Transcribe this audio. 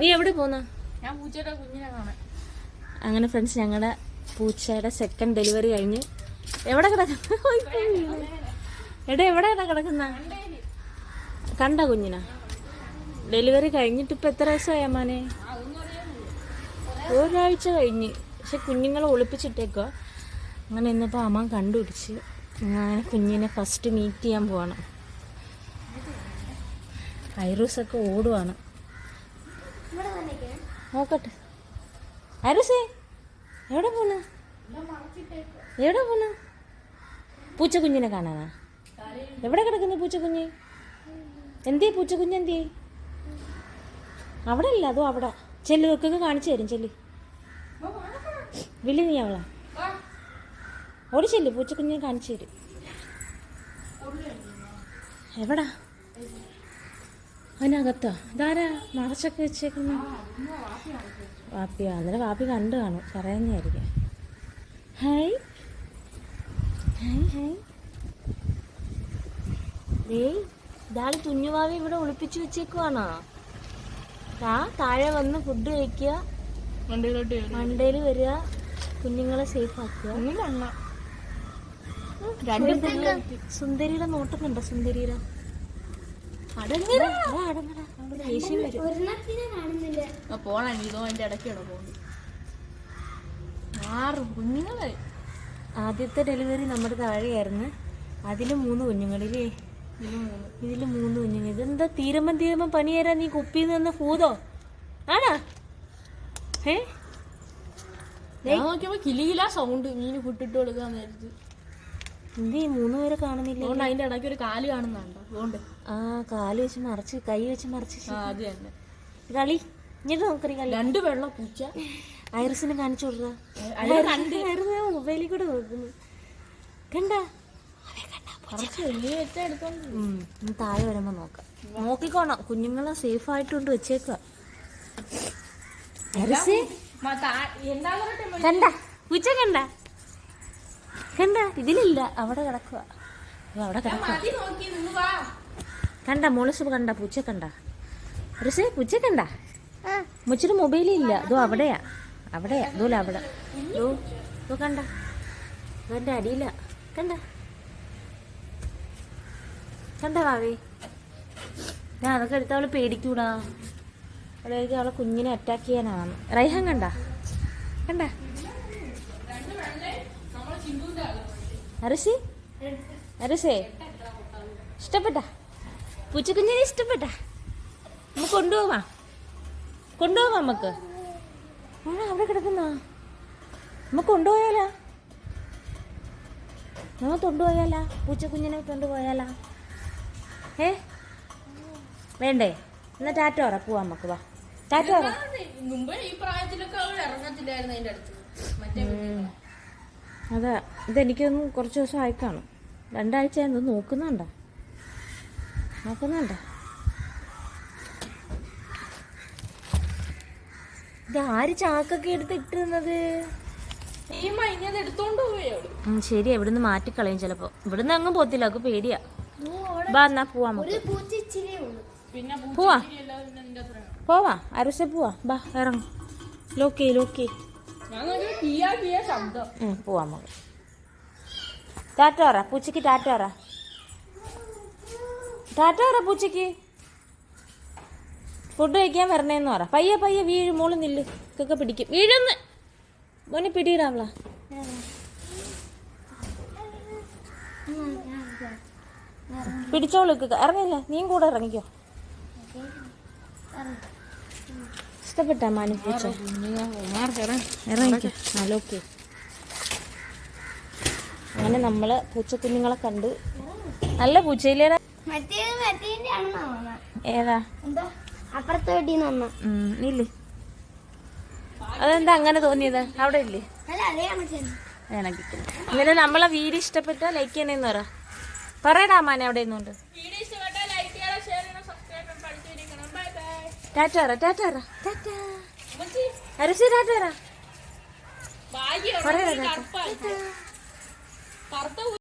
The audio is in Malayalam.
നീ എവിടെ പോന്നാ? ഞാൻ പൂച്ചയുടെ കുഞ്ഞിനെ കാണാൻ. അങ്ങനെ ഫ്രണ്ട്സ് ഞങ്ങളുടെ പൂച്ചയുടെ സെക്കൻഡ് ഡെലിവറി കഴിഞ്ഞ് എവിടെ കിടക്കുന്ന എടാ എവിടെയാണ് കിടക്കുന്ന? കണ്ട കുഞ്ഞിനാ. ഡെലിവറി കഴിഞ്ഞിട്ട് ഇപ്പൊ എത്ര ദിവസമായി അമ്മാനെ? ഒരാഴ്ച കഴിഞ്ഞ്. പക്ഷെ കുഞ്ഞുങ്ങളെ ഒളിപ്പിച്ചിട്ടേക്കോ അങ്ങനെ ഇന്നിപ്പോൾ അമ്മ കണ്ടുപിടിച്ച് അങ്ങനെ കുഞ്ഞിനെ ഫസ്റ്റ് മീറ്റ് ചെയ്യാൻ പോവാണ്. ഐറൂസൊക്കെ ഓടുവാണ്. നോക്കട്ടെ. അരുസേ എവിടെ പോണ? എവിടെ പോണ? പൂച്ചക്കുഞ്ഞിനെ കാണാനാ? എവിടെ കിടക്കുന്നു പൂച്ചക്കുഞ്ഞ്? എന്തേ പൂച്ചക്കുഞ്ഞ് എന്തേ? അവിടെ ഇല്ല അതോ അവിടെ. ചെല്ലു വെക്കൊക്കെ കാണിച്ചു തരും ചെല്ലു. വിളി നീ അവളാ. ഓടി ചെല്ലു പൂച്ചക്കുഞ്ഞിനെ കാണിച്ചു തരും. എവിടാ? അതിനകത്തോ? ഇതാരാ? മറച്ചൊക്കെ വെച്ചേക്കുന്നു? വാപ്പിയോ? അന്നേരം വാപ്പി കണ്ടു കാണും. പറയുന്നതായിരിക്കും. ഹായ്. Hi hi. ഏയ് ഇതാൾ കുഞ്ഞുവാവി ഇവിടെ ഒളിപ്പിച്ചു വെച്ചേക്കുവാണോ? ആ താഴെ വന്ന് ഫുഡ് കഴിക്കുക. മണ്ടയിൽ വരിക. കുഞ്ഞുങ്ങളെ സേഫ് ആക്കുക. സുന്ദരിയുടെ നോട്ടം കണ്ടോ സുന്ദരിയുടെ? പോണ ഇതോ അതിന്റെ ഇടയ്ക്കാണോ പോകുന്നത്? ആറ് കുഞ്ഞുങ്ങളെ. ആദ്യത്തെ ഡെലിവറി നമ്മുടെ താഴെയായിരുന്നു. അതിൽ മൂന്ന് കുഞ്ഞുങ്ങളില്ലേ? ഇതിൽ മൂന്ന്. ഇതിൽ മൂന്ന് കുഞ്ഞുങ്ങൾ. ഇതെന്താ തീരുമ്പം തീരുമ്പം പണി തരാൻ നീ കുപ്പിയിൽ നിന്ന് ഭൂതോ? ആണാ? ഏ നോക്കിയപ്പോ കിലികിലാ സൗണ്ട് മീന് കുട്ടിട്ട് കൊടുക്കാന്ന് നേരത്ത് എന്ത് മൂന്ന് പേരെ കാണുന്നില്ല? അതുകൊണ്ട് അതിന്റെ ഇടയ്ക്ക് ഒരു കാൽ കാണുന്നുണ്ടോ. അതുകൊണ്ട്. ആ കാൽ വെച്ച് മറിച്ച് കൈ വെച്ച് മറിച്ച്. ആ അത് തന്നെ. കളി ഇങ്ങോട്ട് നോക്കറി കളി. രണ്ട് വെള്ള പൂച്ച. ഐറിസിനെ കാണിച്ചു കൊടുക്കുക കണ്ട്. മൊബൈലിൽ കൂടെ നോക്കുന്നു. കണ്ട? കുറച്ച് വലിയ വെച്ച എടുത്തോണ്ട് ഉം, ഇനി താഴെ വരുമ്പോ നോക്കാം. നോക്കിക്കോണം. കുഞ്ഞുങ്ങളെ സേഫ് ആയിട്ടുണ്ട് വെച്ചേക്കുക ഐറിസേ? എന്താ പറയട്ടെ കണ്ട? പൂച്ച കണ്ട? കണ്ട ഇതിലില്ല. അവിടെ കിടക്കുക അവിടെ കിടക്കുക കണ്ട മോളിസ് കണ്ട പൂച്ച കണ്ട. റിസേ പൂച്ച കണ്ട? മുച്ചിന് മൊബൈലിൽ ഇല്ല. ഇതോ അവിടെയാ. അവിടെയാ. ഇതോല അവിടെ. ഇതോ കണ്ട. ഇതെന്റെ അടിയില. കണ്ട. കണ്ട വാവേ ഞാൻ അതൊക്കെ എടുത്ത അവൾ പേടിക്കൂടാ. അതായത് അവളെ കുഞ്ഞിനെ അറ്റാക്ക് ചെയ്യാനാണ് റൈഹൻ കണ്ട? കണ്ട? അരസി അരസേ ഇഷ്ടപ്പെട്ട? പൂച്ചക്കുഞ്ഞിനെ ഇഷ്ടപ്പെട്ട? നമുക്ക് കൊണ്ടുപോവാ. കൊണ്ടുപോവാ നമുക്ക്. ആ അവിടെ കിടക്കുന്ന? നമുക്ക് കൊണ്ടുപോയാലാ? നമ്മൾ കൊണ്ടുപോയാലാ? പൂച്ചക്കുഞ്ഞിനെ കൊണ്ടുപോയാലാ? ഏ? വേണ്ടേ? എന്നാ ടാറ്റ പറ പോവാം നമുക്ക് വാ. ടാറ്റോറ മുമ്പ് ഈ പ്രായത്തിലൊക്കെ അവൾ ഇറങ്ങത്തില്ലായിരുന്നു അതിന്റെ അടുത്ത്. മറ്റേ. അതാ. ഇതെനിക്കൊന്നും കുറച്ച് ദിവസം ആയി കാണും. രണ്ടാഴ്ച എന്ത് നോക്കുന്നുണ്ടോ. നോക്കുന്നുണ്ടോ. ഇത് ആര് ചാക്കൊക്കെ എടുത്ത് ഇട്ടിരുന്നത്? ശരി. ഇവിടുന്ന് മാറ്റിക്കളയും ചിലപ്പോ. ഇവിടുന്ന് അങ്ങ് പോത്തില്ല അവക്ക് പേടിയാ. ബാ എന്നാ പോവാ പോവാ. പോവാ. അരസ പോവാ. ബാ ഇറങ്ങും. ലോക്കി ലോക്കി ഞാൻ നോക്കിയ കിയാ കിയാ ശബ്ദം. ഉം, പോവാം നമുക്ക്. ടാറ്റ പറ പൂച്ചയ്ക്ക് ടാറ്റ പറ ടാറ്റ പറ പൂച്ചയ്ക്ക്. ഫുഡ് കഴിക്കാൻ വരണേന്ന് പറ. പയ്യെ പയ്യെ വീഴും മോൾ നില്ല്. ഇതൊക്കെ പിടിക്കും. വീഴുന്ന്. മോനെ പിടിയിടാവള പിടിച്ചോളൂ ഇക്കൊക്കെ. ഇറങ്ങില്ല നീയും കൂടെ ഇറങ്ങിക്കോ. ഇഷ്ടപ്പെട്ട മാനു പൂച്ച ഇറങ്ങിക്കോ. ഹലോക്കെ അങ്ങനെ നമ്മൾ പൂച്ചക്കുഞ്ഞുങ്ങളെ കണ്ട് നല്ല പൂച്ചയിലേടാ. ആണെന്നാ ഏതാ? ഇല്ലേ? അതെന്താ അങ്ങനെ തോന്നിയത്? അവിടെ ഇല്ലേ? ഇങ്ങനെ നമ്മളെ വീട് ഇഷ്ടപ്പെട്ട ലൈക്ക് ചെയ്യണേന്ന് പറ. പറയടാ മാനെ അവിടെ നിന്നുണ്ട് ബൈ ടാറ്റ പറ ടാറ്റ പറ ടാറ്റ അരസി ടാറ്റ